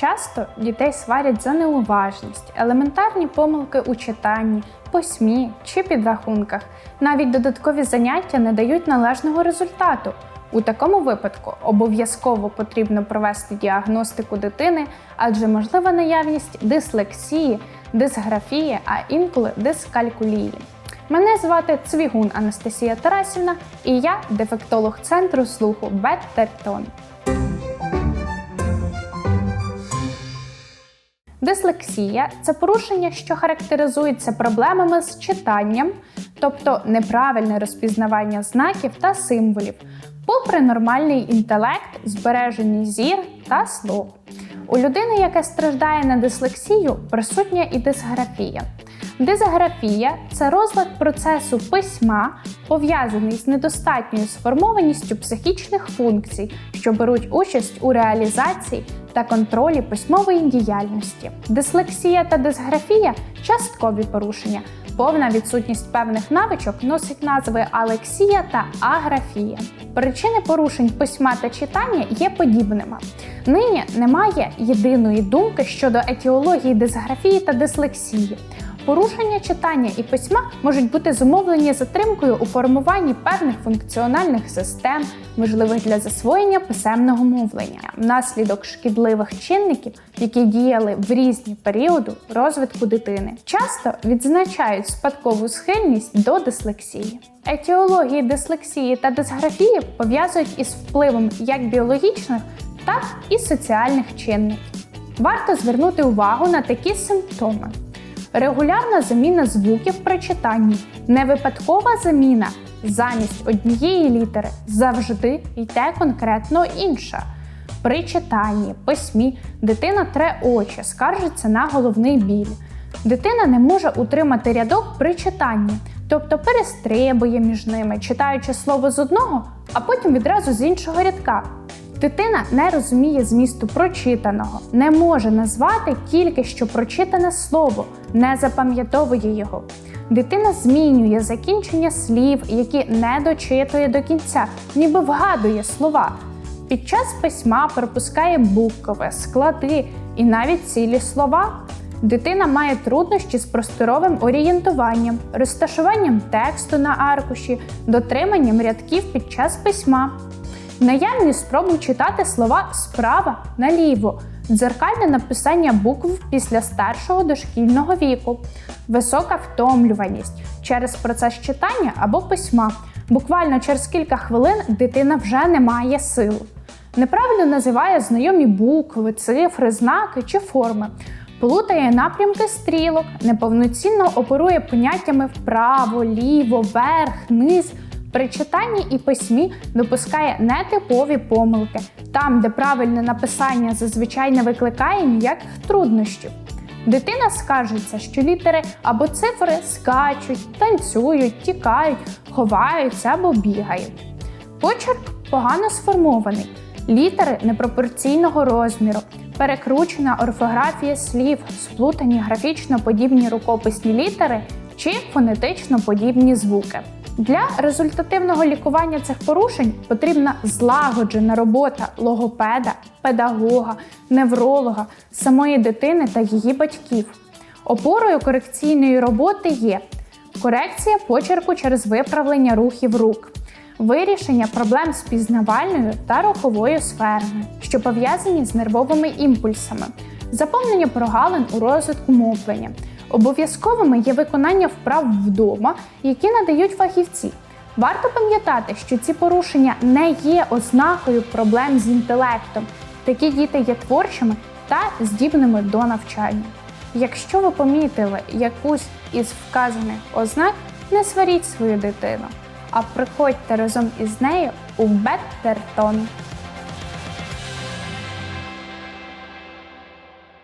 Часто дітей сварять за неуважність, елементарні помилки у читанні, письмі чи підрахунках. Навіть додаткові заняття не дають належного результату. У такому випадку обов'язково потрібно провести діагностику дитини, адже можлива наявність дислексії, дисграфії, а інколи дискалькулії. Мене звати Цвігун Анастасія Тарасівна, і я дефектолог центру слуху Беттертон. Дислексія це порушення, що характеризується проблемами з читанням, тобто неправильне розпізнавання знаків та символів, попри нормальний інтелект, збережений зір та слух. У людини, яка страждає на дислексію, присутня і дисграфія. Дисграфія це розлад процесу письма, пов'язаний з недостатньою сформованістю психічних функцій, що беруть участь у реалізації та контролі письмової діяльності. Дислексія та дисграфія часткові порушення. Повна відсутність певних навичок носить назви алексія та аграфія. Причини порушень письма та читання є подібними. Нині немає єдиної думки щодо етіології дисграфії та дислексії. Порушення читання і письма можуть бути зумовлені затримкою у формуванні певних функціональних систем, можливих для засвоєння писемного мовлення, внаслідок шкідливих чинників, які діяли в різні періоди розвитку дитини. Часто відзначають спадкову схильність до дислексії. Етіології дислексії та дисграфії пов'язують із впливом як біологічних, так і соціальних чинників. Варто звернути увагу на такі симптоми. Регулярна заміна звуків при читанні, невипадкова заміна. Замість однієї літери завжди йде конкретно інша. При читанні, письмі дитина тре очі, скаржиться на головний біль. Дитина не може утримати рядок при читанні, тобто перестрибує між ними, читаючи слово з одного, а потім відразу з іншого рядка. Дитина не розуміє змісту прочитаного, не може назвати тільки що прочитане слово, не запам'ятовує його. Дитина змінює закінчення слів, які не дочитує до кінця, ніби вгадує слова. Під час письма пропускає букви, склади і навіть цілі слова. Дитина має труднощі з просторовим орієнтуванням, розташуванням тексту на аркуші, дотриманням рядків під час письма. Наявні спроби читати слова справа наліво, дзеркальне написання букв після старшого дошкільного віку, висока втомлюваність через процес читання або письма. Буквально через кілька хвилин дитина вже не має сил. Неправильно називає знайомі букви, цифри, знаки чи форми. Плутає напрямки стрілок, неповноцінно оперує поняттями вправо, ліво, верх, низ. При читанні і письмі допускає нетипові помилки, там, де правильне написання зазвичай не викликає ніяких труднощів. Дитина скаржиться, що літери або цифри скачуть, танцюють, тікають, ховаються або бігають. Почерк погано сформований, літери непропорційного розміру, перекручена орфографія слів, сплутані графічно подібні рукописні літери чи фонетично подібні звуки. Для результативного лікування цих порушень потрібна злагоджена робота логопеда, педагога, невролога, самої дитини та її батьків. Опорою корекційної роботи є корекція почерку через виправлення рухів рук, вирішення проблем з пізнавальною та руховою сферами, що пов'язані з нервовими імпульсами, заповнення прогалин у розвитку мовлення. Обов'язковими є виконання вправ вдома, які надають фахівці. Варто пам'ятати, що ці порушення не є ознакою проблем з інтелектом. Такі діти є творчими та здібними до навчання. Якщо ви помітили якусь із вказаних ознак, не сваріть свою дитину, а приходьте разом із нею у Беттертон.